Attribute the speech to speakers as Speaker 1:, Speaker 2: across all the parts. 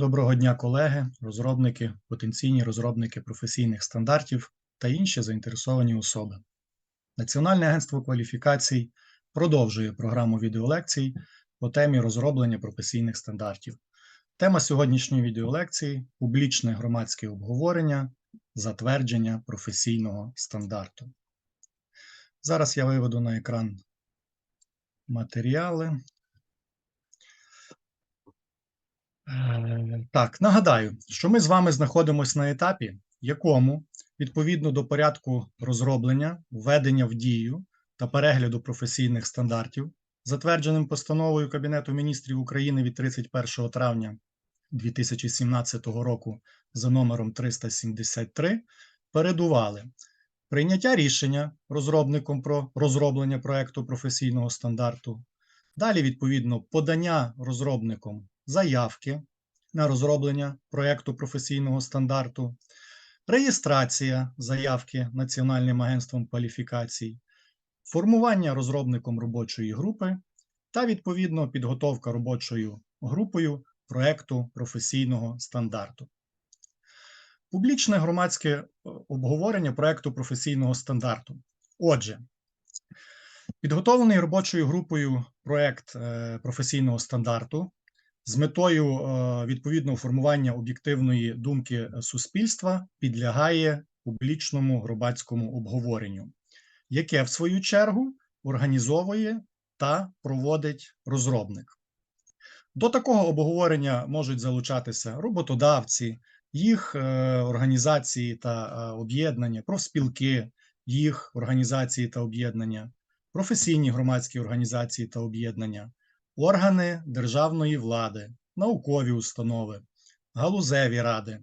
Speaker 1: Доброго дня, колеги, розробники, потенційні розробники професійних стандартів та інші заінтересовані особи. Національне агентство кваліфікацій продовжує програму відеолекцій по темі розроблення професійних стандартів. Тема сьогоднішньої відеолекції публічне громадське обговорення, затвердження професійного стандарту. Зараз я виведу на екран матеріали. Е, Так, нагадаю, що ми з вами знаходимося на етапі, якому відповідно до порядку розроблення, введення в дію та перегляду професійних стандартів, затвердженим постановою Кабінету міністрів України від 31 травня 2017 року за номером 373, передували прийняття рішення розробником про розроблення проекту професійного стандарту. Далі, відповідно, подання розробником заявки на розроблення проєкту професійного стандарту, реєстрація заявки Національним агентством кваліфікацій, формування розробником робочої групи та відповідно підготовка робочою групою проєкту професійного стандарту. Публічне громадське е, обговорення проєкту професійного стандарту. Отже, підготовлений робочою групою проєкт е, професійного стандарту з метою е, відповідного формування об'єктивної думки суспільства підлягає публічному громадському обговоренню, яке в свою чергу організовує та проводить розробник. До такого обговорення можуть залучатися роботодавці, їх е, організації та е, об'єднання, профспілки, їх організації та об'єднання, професійні громадські організації та об'єднання, органи державної влади, наукові установи, галузеві ради,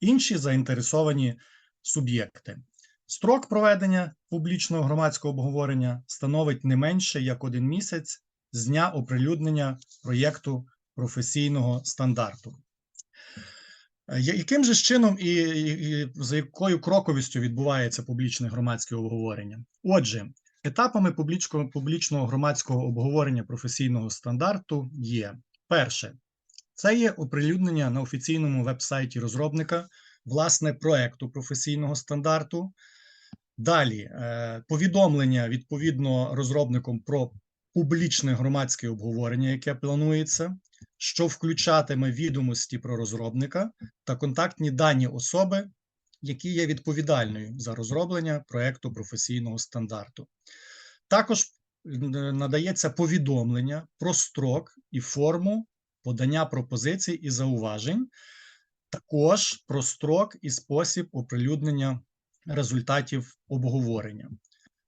Speaker 1: інші заінтересовані суб'єкти. Строк проведення публічного громадського обговорення становить не менше як один місяць з дня оприлюднення проєкту професійного стандарту. Е, Яким же чином і, і, і за якою кроковістю відбувається публічне громадське обговорення? Отже, Етапами публічного, публічного громадського обговорення професійного стандарту є перше, це є оприлюднення на офіційному веб-сайті розробника власне проекту професійного стандарту. Далі е, повідомлення відповідно розробником про публічне громадське обговорення, яке планується, що включатиме відомості про розробника та контактні дані особи, які є відповідальною за розроблення проекту професійного стандарту. Також надається повідомлення про строк і форму подання пропозицій і зауважень, також про строк і спосіб оприлюднення результатів обговорення.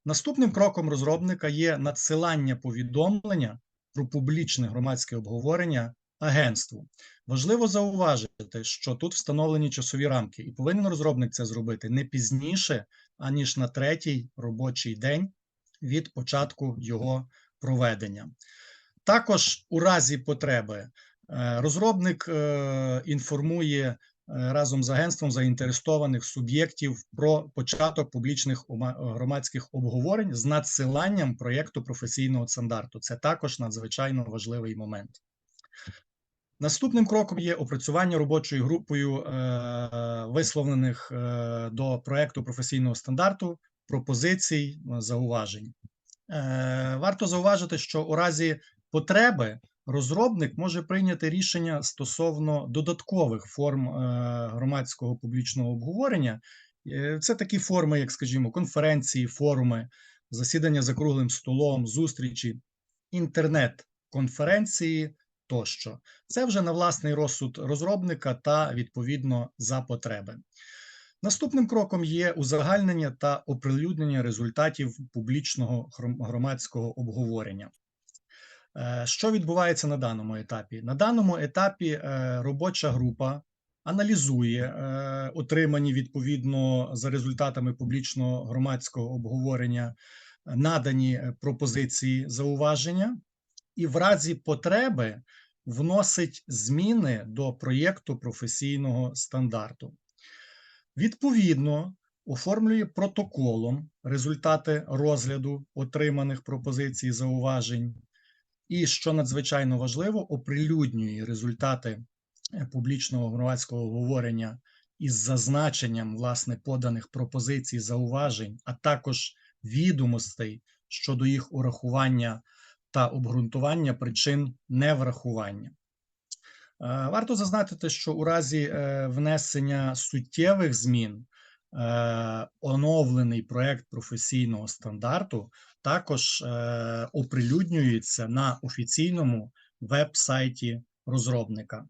Speaker 1: Наступним кроком розробника є надсилання повідомлення про публічне громадське обговорення агентству. Важливо зауважити, що тут встановлені часові рамки, і повинен розробник це зробити не пізніше, аніж на третій робочий день від початку його проведення. Також у разі потреби е, розробник е, інформує е, разом з агентством заінтересованих суб'єктів про початок публічних громадських обговорень з надсиланням проєкту професійного стандарту. Це також надзвичайно важливий момент. Наступним кроком є опрацювання робочою групою е, висловлених е, до проекту професійного стандарту пропозицій, зауважень. Е, варто зауважити, що у разі потреби розробник може прийняти рішення стосовно додаткових форм громадського публічного обговорення. Це такі форми, як, скажімо, конференції, форуми, засідання за круглим столом, зустрічі, інтернет-конференції тощо. Це вже на власний розсуд розробника та відповідно за потреби. Наступним кроком є узагальнення та оприлюднення результатів публічного громадського обговорення. Е, що відбувається на даному етапі? На даному етапі е, робоча група аналізує е, отримані відповідно за результатами публічного громадського обговорення надані пропозиції зауваження і в разі потреби вносить зміни до проєкту професійного стандарту. Відповідно, оформлює протоколом результати розгляду отриманих пропозицій зауважень, і, що надзвичайно важливо, оприлюднює результати е, публічного громадського обговорення із зазначенням власне поданих пропозицій, зауважень, а також відомостей щодо їх урахування та обґрунтування причин неврахування. Е, Варто зазначити, що у разі е, внесення суттєвих змін е, оновлений проект професійного стандарту також оприлюднюється на офіційному веб-сайті розробника.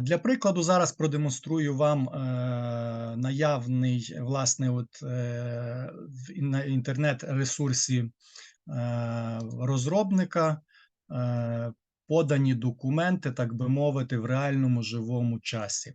Speaker 1: Для прикладу зараз продемонструю вам наявний власне от, в інтернет-ресурсі розробника е, подані документи, так би мовити, в реальному живому часі.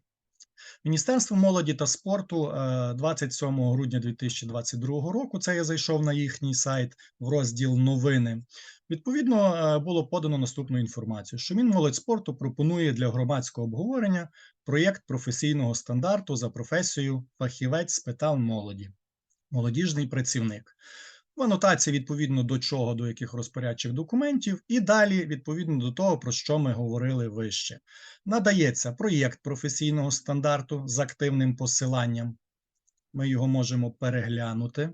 Speaker 1: Міністерство молоді та спорту е, 27 грудня 2022 року. Це я зайшов на їхній сайт в розділ новини. Відповідно, е, було подано наступну інформацію: що Мінмолодь спорту пропонує для громадського обговорення проєкт професійного стандарту за професією фахівець з питань молоді, молодіжний працівник. В анотації відповідно до чого, до яких розпорядчих документів, і далі відповідно до того, про що ми говорили вище. Надається проєкт професійного стандарту з активним посиланням. Ми його можемо переглянути,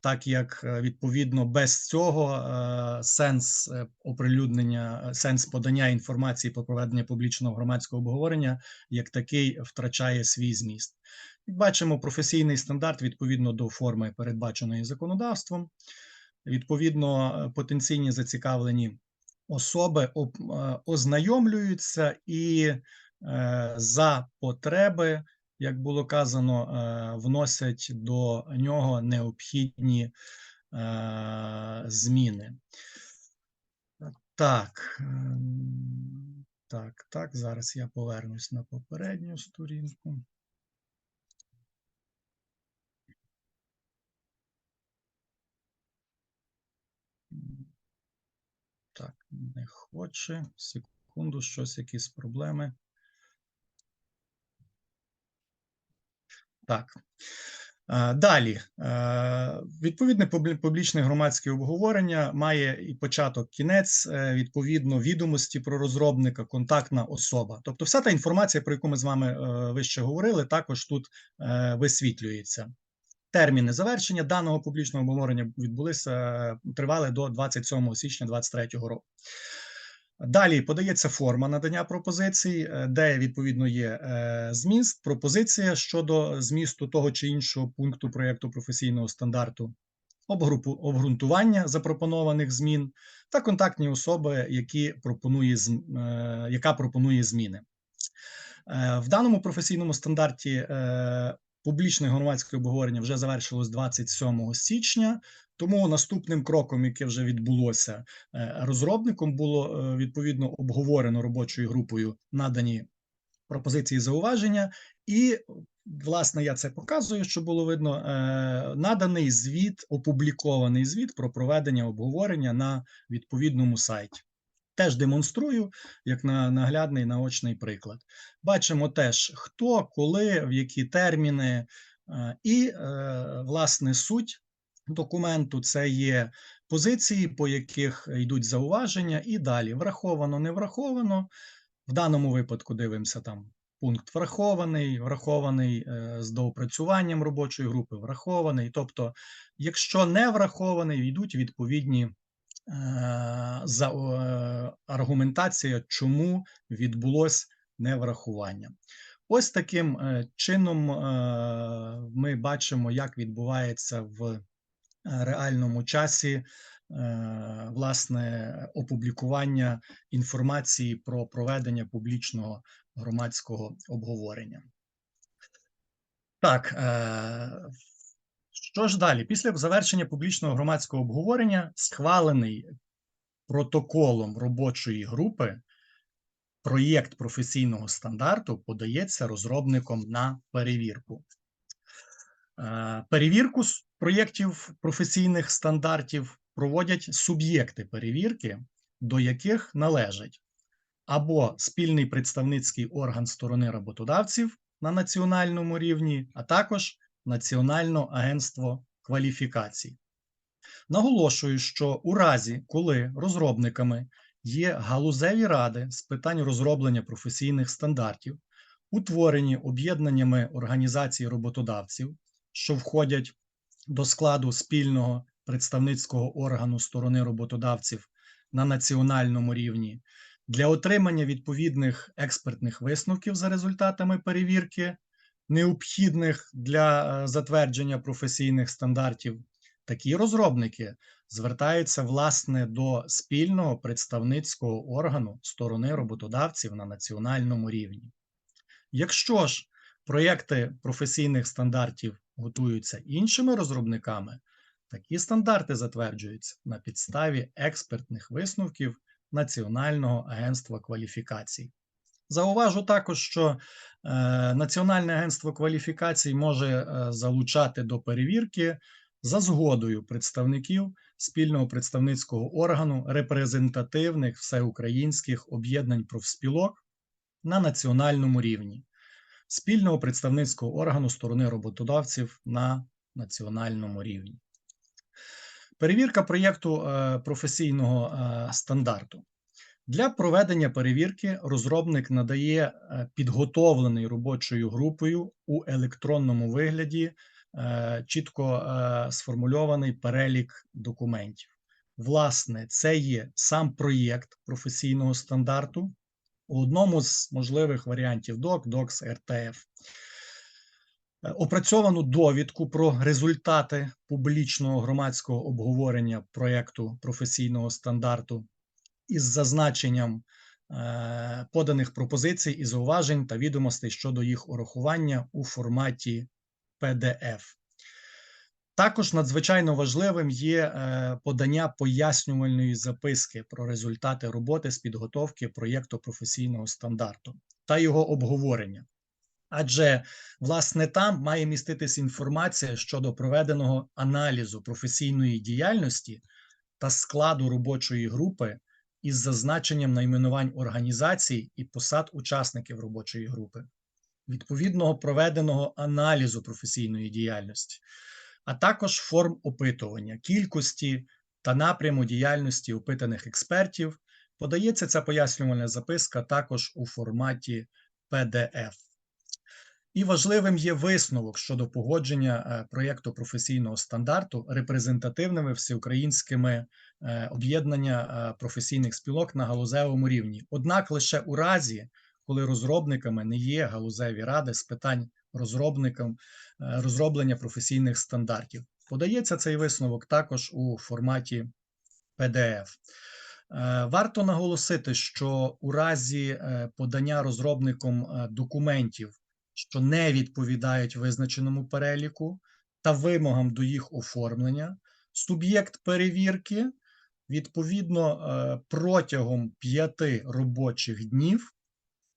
Speaker 1: так як е, відповідно без цього е, сенс е, оприлюднення, сенс подання інформації про проведення публічного громадського обговорення як такий втрачає свій зміст. Бачимо, професійний стандарт відповідно до форми, передбаченої законодавством. Відповідно, е, потенційні зацікавлені особи е, ознайомлюються і е, за потреби, як було казано, вносять до нього необхідні зміни. Так, так, так, зараз я повернусь на попередню сторінку. М, Так, не хоче. Секунду, щось, якісь проблеми. Так. Е, Далі, Е, відповідне публічне громадське обговорення має і початок, кінець, е, відповідно, відомості про розробника, контактна особа. Тобто, вся та інформація, про яку ми з вами вище говорили, також тут висвітлюється. Терміни завершення даного публічного обговорення відбулися, е, тривали до 27 січня 2023 року. Далі подається форма надання пропозицій, е, де відповідно є е, зміст, пропозиція щодо змісту того чи іншого пункту проєкту професійного стандарту, обґрунтування запропонованих змін та контактні особи, які пропонує, яка пропонує зміни. В даному професійному стандарті публічне громадське обговорення вже завершилось 27 січня. Тому наступним кроком, яке вже відбулося е, розробником, було е, відповідно обговорено робочою групою надані пропозиції зауваження, і власне я це показую, що було видно. е, Наданий звіт, опублікований звіт про проведення обговорення на відповідному сайті. Теж демонструю як на наглядний наочний приклад. Бачимо теж, хто, коли, в які терміни, е, і е, власне суть документу це є позиції, по яких йдуть зауваження, і далі враховано, не враховано. В даному випадку дивимося там пункт врахований, врахований е, з доопрацюванням робочої групи, врахований. Тобто, якщо не врахований, йдуть відповідні за е, аргументація, чому відбулось неврахування. Ось таким е, чином е, ми бачимо, як відбувається в реальному часі власне опублікування інформації про проведення публічного громадського обговорення. Так, що ж далі? Після завершення публічного громадського обговорення схвалений протоколом робочої групи проєкт професійного стандарту подається розробником на перевірку. Е, Перевірку проєктів професійних стандартів проводять суб'єкти перевірки, до яких належать або спільний представницький орган сторони роботодавців на національному рівні, а також Національне агентство кваліфікацій. Наголошую, що у разі, коли розробниками є галузеві ради з питань розроблення професійних стандартів, утворені об'єднаннями організацій роботодавців, що входять до складу спільного представницького органу сторони роботодавців на національному рівні для отримання відповідних експертних висновків за результатами перевірки, необхідних для е, затвердження професійних стандартів. Такі розробники звертаються власне до спільного представницького органу сторони роботодавців на національному рівні. Якщо ж проєкти професійних стандартів готуються іншими розробниками, такі стандарти затверджуються на підставі експертних висновків Національного агентства кваліфікацій. Зауважу також, що е, Національне агентство кваліфікацій може е, залучати до перевірки за згодою представників спільного представницького органу репрезентативних всеукраїнських об'єднань профспілок на національному рівні, спільного представницького органу сторони роботодавців на національному рівні. Перевірка проєкту е, професійного стандарту. Для проведення перевірки розробник надає е, підготовлений робочою групою у електронному вигляді чітко сформульований перелік документів. Власне, це є сам проєкт професійного стандарту у одному з можливих варіантів DOCS, RTF. Е, опрацьовану довідку про результати публічного громадського обговорення проєкту професійного стандарту із зазначенням е, поданих пропозицій і зауважень та відомостей щодо їх урахування у форматі PDF. Також надзвичайно важливим є е, подання пояснювальної записки про результати роботи з підготовки проєкту професійного стандарту та його обговорення. Адже власне там має міститись інформація щодо проведеного аналізу професійної діяльності та складу робочої групи із зазначенням найменувань організацій і посад учасників робочої групи, відповідного проведеного аналізу професійної діяльності, а також форм опитування, кількості та напряму діяльності опитаних експертів. Подається ця пояснювальна записка також у форматі PDF. І важливим є висновок щодо погодження е, проєкту професійного стандарту репрезентативними всеукраїнськими е, об'єднання е, професійних спілок на галузевому рівні. Однак лише у разі, коли розробниками не є галузеві ради з питань розробникам розроблення професійних стандартів. Подається цей висновок також у форматі PDF. Варто наголосити, що у разі подання розробником документів що не відповідають визначеному переліку та вимогам до їх оформлення. Суб'єкт перевірки відповідно е, протягом п'яти робочих днів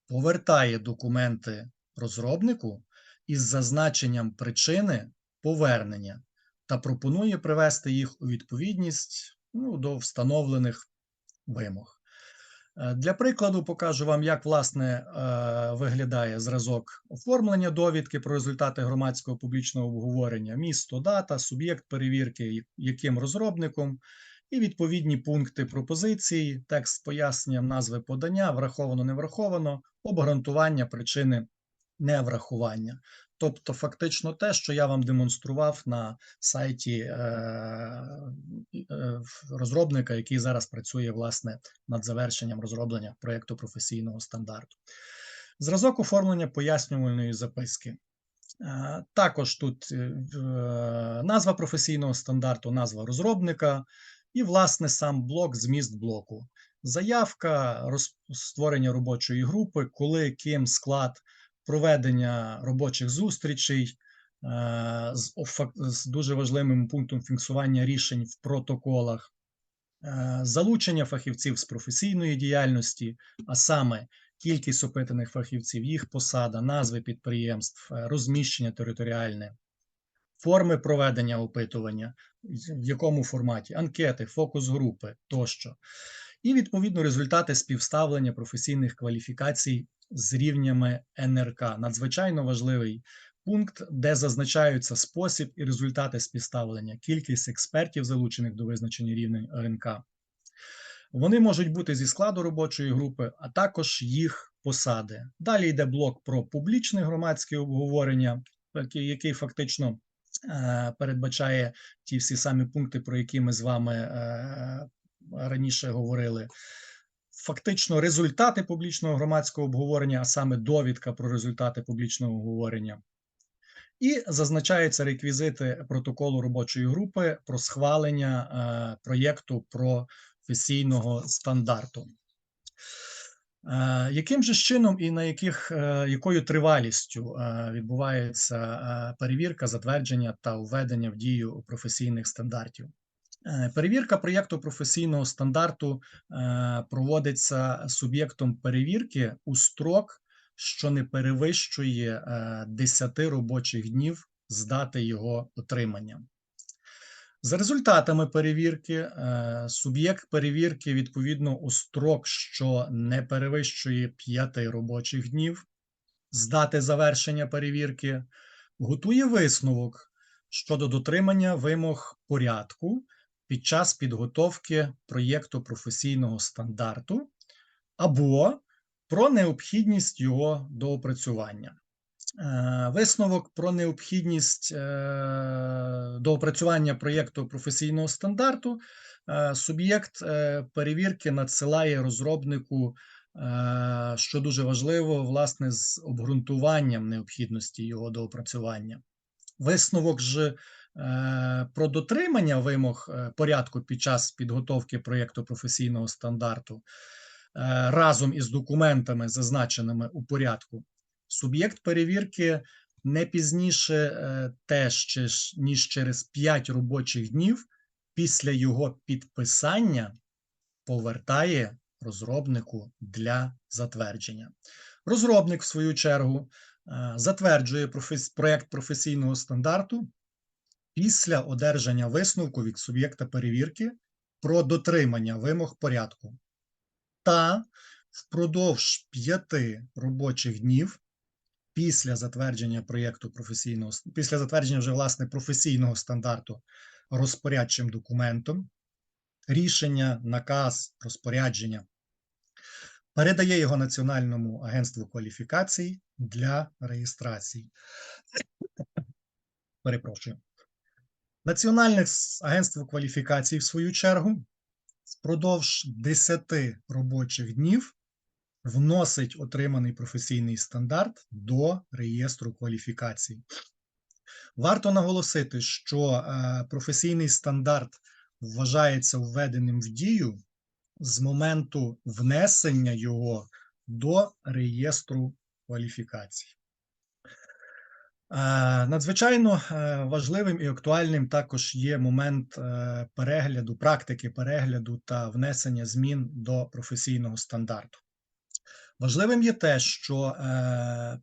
Speaker 1: повертає документи розробнику із зазначенням причини повернення та пропонує привести їх у відповідність ну, до встановлених вимог. Е, для прикладу покажу вам, як власне е, виглядає зразок оформлення довідки про результати громадського публічного обговорення, місто, дата, суб'єкт перевірки, яким розробником, і відповідні пункти пропозиції, текст з поясненням назви подання, враховано, не враховано, обґрунтування причини неврахування. Тобто, фактично, те, що я вам демонстрував на сайті е, е, розробника, який зараз працює власне над завершенням розроблення проєкту професійного стандарту. Зразок оформлення пояснювальної записки. Е, також тут назва професійного стандарту, назва розробника і, власне, сам блок, зміст блоку. Заявка, створення робочої групи, коли ким склад проведення робочих зустрічей е, з, з дуже важливим пунктом фіксування рішень в протоколах, е, залучення фахівців з професійної діяльності, а саме кількість опитаних фахівців, їх посада, назви підприємств, е, розміщення територіальне. Форми проведення опитування, в якому форматі, анкети, фокус групи тощо, і відповідно результати співставлення професійних кваліфікацій з рівнями НРК. Надзвичайно важливий пункт, де зазначаються спосіб і результати співставлення, кількість експертів, залучених до визначення рівнень РНК. Вони можуть бути зі складу робочої групи, а також їх посади. Далі йде блок про публічне громадське обговорення, який фактично е, передбачає ті всі самі пункти, про які ми з вами е, раніше говорили. Фактично, результати публічного громадського обговорення, а саме довідка про результати публічного обговорення. І зазначаються реквізити протоколу робочої групи про схвалення е, проєкту професійного стандарту. Е, яким же чином і на яких, е, якою тривалістю е, відбувається е, перевірка, затвердження та введення в дію професійних стандартів? Е, Перевірка проєкту професійного стандарту е, проводиться суб'єктом перевірки у строк, що не перевищує е, 10 робочих днів з дати його отримання. За результатами перевірки, е, суб'єкт перевірки відповідно у строк, що не перевищує 5 робочих днів з дати завершення перевірки, готує висновок щодо дотримання вимог порядку під час підготовки проєкту професійного стандарту або про необхідність його доопрацювання. Е, Висновок про необхідність е, доопрацювання проєкту професійного стандарту е, суб'єкт перевірки надсилає розробнику, що дуже важливо, власне, з обґрунтуванням необхідності його доопрацювання. Висновок ж про дотримання вимог е, порядку під час підготовки проєкту професійного стандарту е, разом із документами, зазначеними у порядку, суб'єкт перевірки не пізніше е, теж ніж через 5 робочих днів після його підписання повертає розробнику для затвердження. Розробник, в свою чергу, е, затверджує проект професійного стандарту після одержання висновку від суб'єкта перевірки про дотримання вимог порядку та впродовж п'яти робочих днів після затвердження проєкту професійного після затвердження вже власне професійного стандарту розпорядчим документом, рішення, наказ, розпорядження передає його Національному агентству кваліфікацій для реєстрації. Перепрошую. Національне агентство кваліфікацій, в свою чергу, впродовж 10 робочих днів вносить отриманий професійний стандарт до реєстру кваліфікацій. Варто наголосити, що е, професійний стандарт вважається введеним в дію з моменту внесення його до реєстру кваліфікацій. Е, Надзвичайно е, важливим і актуальним також є момент е, перегляду, практики перегляду та внесення змін до професійного стандарту. Важливим є те, що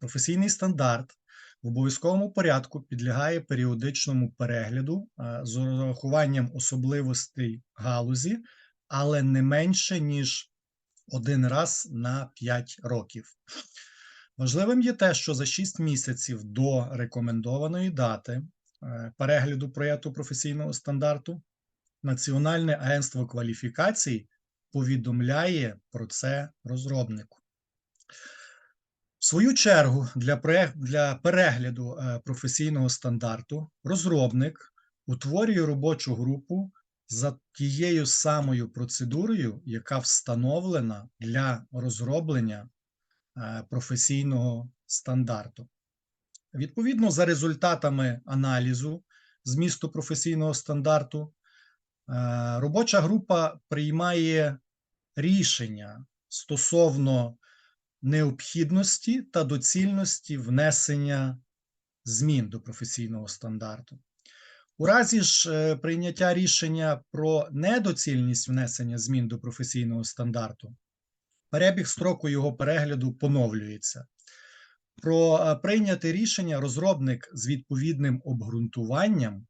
Speaker 1: професійний стандарт в обов'язковому порядку підлягає періодичному перегляду з урахуванням особливостей галузі, але не менше ніж один раз на 5 років. Важливим є те, що за 6 місяців до рекомендованої дати е, перегляду проєкту професійного стандарту Національне агентство кваліфікацій повідомляє про це розробнику. В свою чергу, для, перегляду е, професійного стандарту розробник утворює робочу групу за тією самою процедурою, яка встановлена для розроблення професійного стандарту. Відповідно, за результатами аналізу змісту професійного стандарту, е, робоча група приймає рішення стосовно необхідності та доцільності внесення змін до професійного стандарту. У разі ж е, прийняття рішення про недоцільність внесення змін до професійного стандарту, перебіг строку його перегляду поновлюється. Про е, прийняте рішення розробник з відповідним обґрунтуванням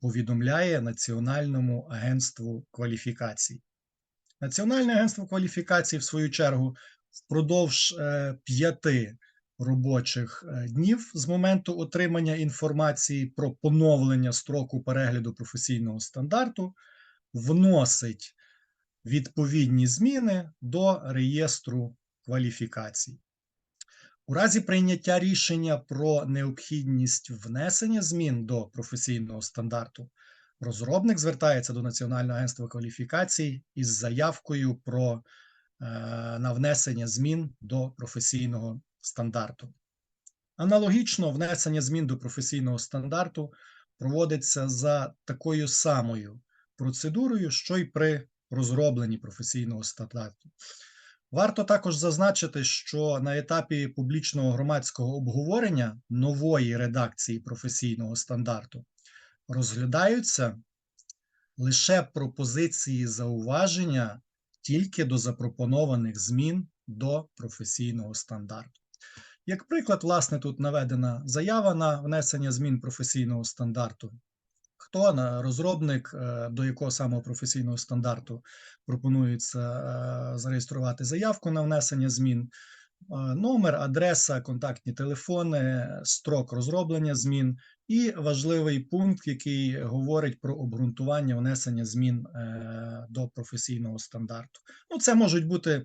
Speaker 1: повідомляє Національному агентству кваліфікацій. Національне агентство кваліфікацій, в свою чергу, впродовж е, п'яти робочих е, днів з моменту отримання інформації про поновлення строку перегляду професійного стандарту вносить відповідні зміни до реєстру кваліфікацій. У разі прийняття рішення про необхідність внесення змін до професійного стандарту, розробник звертається до Національного агентства кваліфікацій із заявкою про е, на внесення змін до професійного стандарту. Аналогічно внесення змін до професійного стандарту проводиться за такою самою процедурою, що й при розробленні професійного стандарту. Варто також зазначити, що на етапі публічного громадського обговорення нової редакції професійного стандарту розглядаються лише пропозиції зауваження тільки до запропонованих змін до професійного стандарту. Як приклад, власне, тут наведена заява на внесення змін професійного стандарту. Хто на розробник, е, до якого самого професійного стандарту пропонується е, зареєструвати заявку на внесення змін, е, номер, адреса, контактні телефони, строк розроблення змін і важливий пункт, який говорить про обґрунтування внесення змін до професійного стандарту. Ну, це можуть бути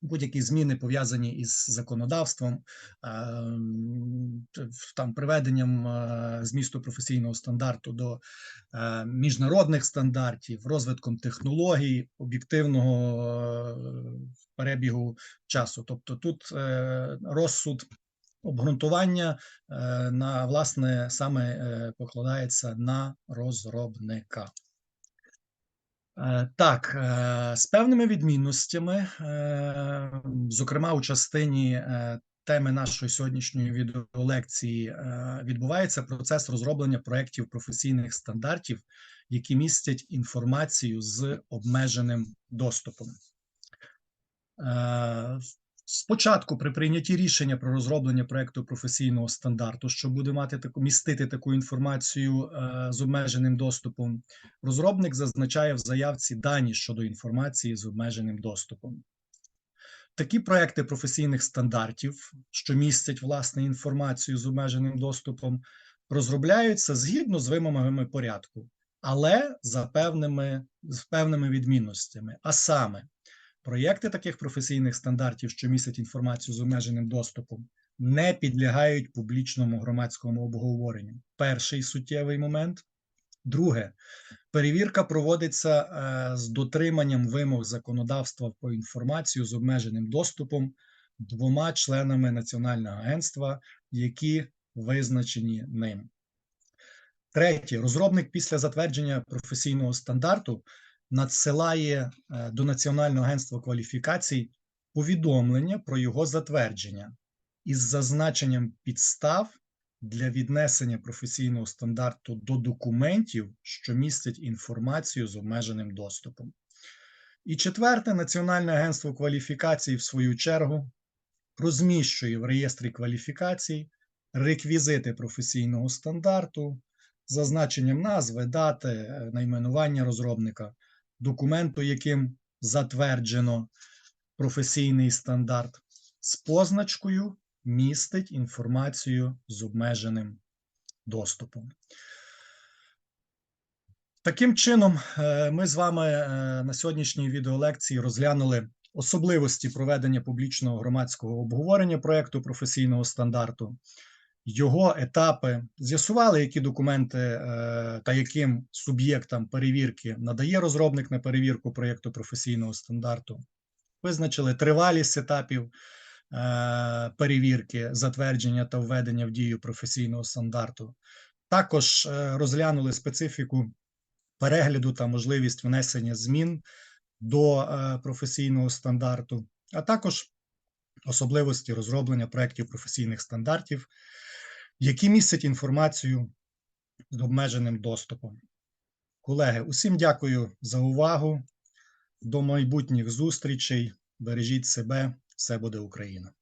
Speaker 1: будь-які зміни пов'язані із законодавством, ем, там приведенням е, змісту професійного стандарту до е, міжнародних стандартів, розвитком технологій, об'єктивного е, перебігу часу. Тобто тут розсуд. Обґрунтування на власне саме покладається на розробника. Е, так, е, з певними відмінностями, е, зокрема у частині теми нашої сьогоднішньої відеолекції, відбувається процес розроблення проєктів професійних стандартів, які містять інформацію з обмеженим доступом. Спочатку, при прийнятті рішення про розроблення проекту професійного стандарту, що буде мати таку містити таку інформацію е, з обмеженим доступом, розробник зазначає в заявці дані щодо інформації з обмеженим доступом. Такі проекти професійних стандартів, що містять власне інформацію з обмеженим доступом, розробляються згідно з вимогами порядку, але за певними, з певними відмінностями. А саме, Проєкти таких професійних стандартів, що містять інформацію з обмеженим доступом, не підлягають публічному громадському обговоренню. Перший суттєвий момент. Друге, перевірка проводиться е, з дотриманням вимог законодавства про інформацію з обмеженим доступом двома членами Національного агентства, які визначені ним. Третє, розробник після затвердження професійного стандарту надсилає е, до Національного агентства кваліфікацій повідомлення про його затвердження із зазначенням підстав для віднесення професійного стандарту до документів, що містять інформацію з обмеженим доступом. І четверте, Національне агентство кваліфікацій, в свою чергу, розміщує в реєстрі кваліфікацій реквізити професійного стандарту, зазначенням назви, дати, е, найменування розробника, документу, яким затверджено професійний стандарт, з позначкою містить інформацію з обмеженим доступом. Таким чином, е, ми з вами е, на сьогоднішній відеолекції розглянули особливості проведення публічного громадського обговорення проєкту професійного стандарту його етапи, з'ясували, які документи е, та яким суб'єктам перевірки надає розробник на перевірку проєкту професійного стандарту, визначили тривалість етапів е, перевірки, затвердження та введення в дію професійного стандарту. Також е, розглянули специфіку перегляду та можливість внесення змін до професійного стандарту, а також особливості розроблення проєктів професійних стандартів які містять інформацію з обмеженим доступом. Колеги, усім дякую за увагу. До майбутніх зустрічей. Бережіть себе, все буде Україна.